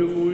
Hallelujah.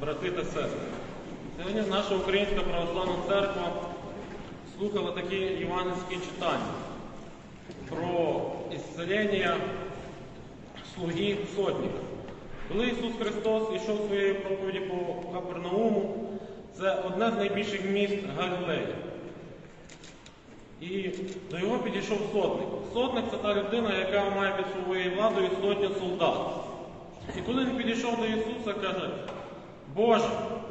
Брати та сестри. Сьогодні наша Українська православна церква слухала такі євангельські читання про ісцелення слуги сотника. Коли Ісус Христос йшов своєю проповіді по Капернауму, це одне з найбільших міст Галілеї. І до його підійшов сотник. Сотник це та людина, яка має під своєю владою сотню солдат. Коли він підійшов до Ісуса, каже, Боже,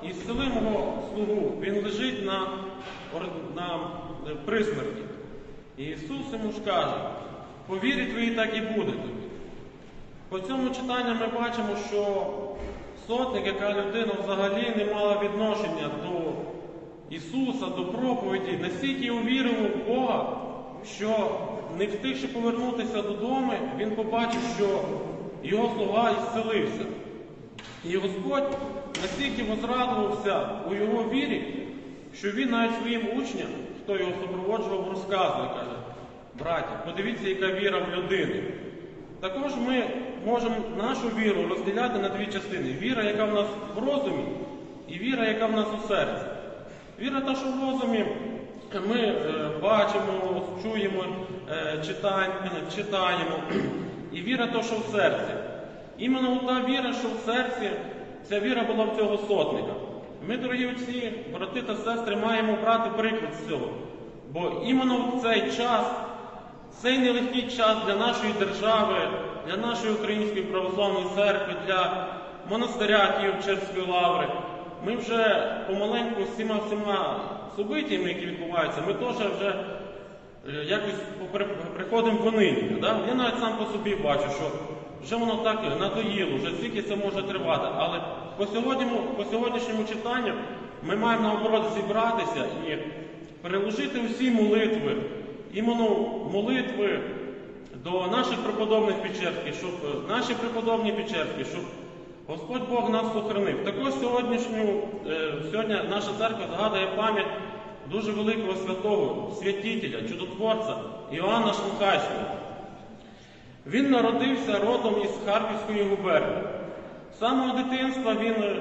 ісцели мого слугу, він лежить на, на присмерті. І Ісус йому ж каже, по вірі твоїй так і буде тобі. По цьому читанню ми бачимо, що сотник, яка людина взагалі не мала відношення до Ісуса, до проповіді, настільки увірив у Бога, що не встигши повернутися додому, він побачив, що його слуга ісцелився. І Господь настільки возрадувався у його вірі, що він навіть своїм учням, хто його супроводжував, розказує, каже, браття, подивіться, яка віра в людини. Також ми можемо нашу віру розділяти на дві частини: віра, яка в нас в розумі, і віра, яка в нас у серці. Віра та, що в розумі ми е, бачимо, чуємо, е, читаємо. І віра то, що в серці. Іменно та віра, що в серці, ця віра була в цього сотника. Ми, дорогі отці, брати та сестри, маємо брати приклад з цього. Бо іменно в цей час, цей нелегкий час для нашої держави, для нашої української православної церкви, для монастиря Київ-Черської лаври, ми вже помаленьку цими всіма событиями, які відбуваються, ми теж вже якось попри- приходимо в нині. Да? Я навіть сам по собі бачу, що вже воно так надоїло, вже скільки це може тривати. Але по, сьогоднішньому, по сьогоднішньому читанню ми маємо наоборот зібратися і переложити усі молитви, іменно молитви до наших преподобних Печерських, щоб е, наші преподобні Печерські, щоб Господь Бог нас сохранив. Також сьогоднішню, е, сьогодні наша церква згадує пам'ять дуже великого святого, святителя, чудотворця Іоанна Шанхайського. Він народився родом із Харківської губернії. З самого дитинства він е,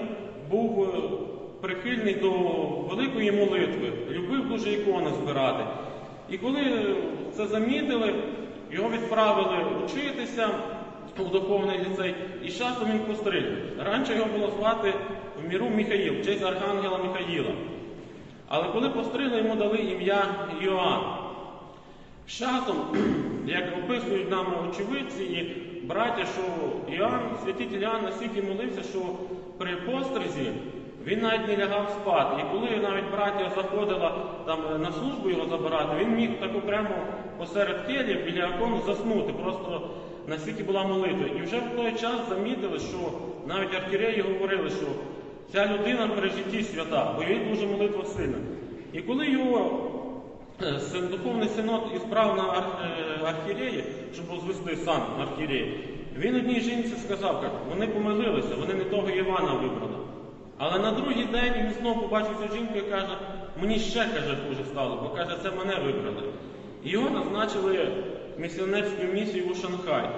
був е, прихильний до великої молитви, любив дуже ікони збирати. І коли е, це замітили, його відправили вчитися у духовний ліцей, і з часом він постриг. Раніше його було звати в міру Михаїл, в честь архангела Михаїла. Але коли постригли, йому дали ім'я Йоанн. З часом, як описують нам очевидці і браття, що Іоанн, святитель Іоанн настільки молився, що при постризі він навіть не лягав спати. І коли навіть браття заходила там на службу його забирати, він міг таку прямо посеред келі біля окон заснути. Просто настільки була молитва. І вже в той час замітили, що навіть архіреї говорили, що ця людина при житті свята, бо він дуже молитва сильна. І коли його Е, Духовний синод ізбрав на е, щоб возвести сан архієреї. Він одній жінці сказав, каже, вони помилилися, вони не того Івана вибрали. Але на другий день він знову побачив цю жінку і каже, мені ще каже хуже стало, бо каже, це мене вибрали. І його назначили місіонерську місію у Шанхай.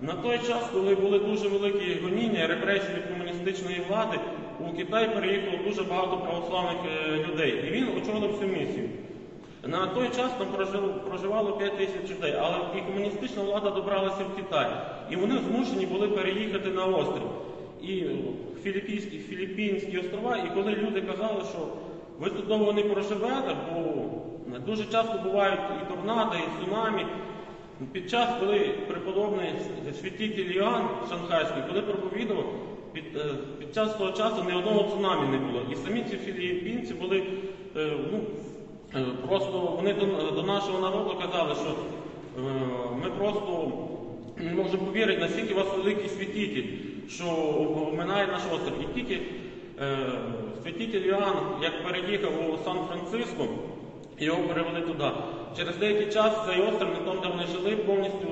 На той час, коли були дуже великі гоніння, репресії комуністичної влади, у Китай переїхало дуже багато православних е, людей. І він очолив цю місію. На той час там проживало 5 тисяч людей, але і комуністична влада добралася в Китай. І вони змушені були переїхати на острів. І Філіппінські, Філіппінські острова, і коли люди казали, що ви тут довго не проживете, бо дуже часто бувають і торнадо, і цунамі. Під час, коли преподобний святитель Іоанн Шанхайський, коли проповідував, під, е, під час того часу ні одного цунамі не було. І самі ці філіппінці були е, ну, е, просто вони до, до нашого народу казали, що ми просто не можемо повірити, наскільки у вас великий святитель, що оминає наш острів. І тільки святитель Іоанн, як переїхав у Сан-Франциско, його перевели туди. Через деякий час цей острів, на тому, де вони жили, повністю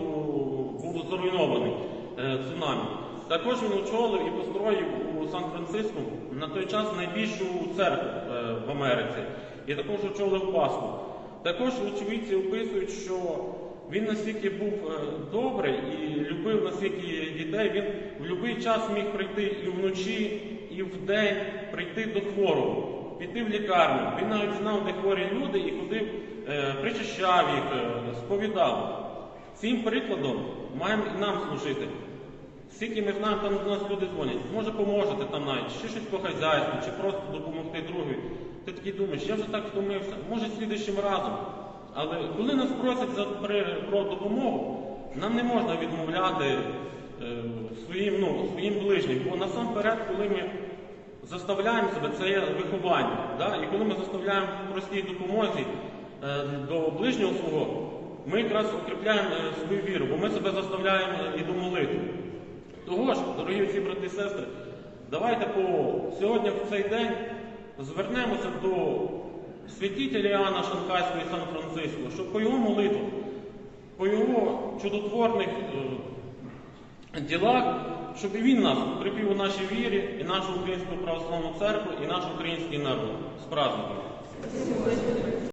був зруйнований цунамі. Також він очолив і построїв у Сан-Франциско на той час найбільшу церкву е, в Америці. І також очолив Пасху. Також очевидці описують, що він настільки був е, добрий і любив настільки дітей, він в будь-який час міг прийти і вночі, і вдень прийти до хворого піти в лікарню. Він навіть знав, де хворі люди, і ходив, е, причащав їх, сповідав. Цим прикладом маємо і нам служити. Скільки ми знаємо, там до нас люди дзвонять, може поможете там навіть, чи щось по хазяйству, чи просто допомогти другу. Ти такий думаєш, я вже так втомився, може слідуючим разом. Але коли нас просять за, про допомогу, нам не можна відмовляти е, своїм, ну, своїм ближнім. Бо насамперед, коли ми заставляємо себе, це є виховання. Да? І коли ми заставляємо простій допомозі е, до ближнього свого, ми якраз укріпляємо е, свою віру, бо ми себе заставляємо і до молитви. Того ж, дорогі всі брати і сестри, давайте по сьогодні в цей день звернемося до святителя Іоанна Шанхайського і Сан-Франциско, щоб по його молитвах, по його чудотворних е, ділах, щоб і він нас укріпив у нашій вірі, і нашу українську православну церкву, і наш український народ з праздником.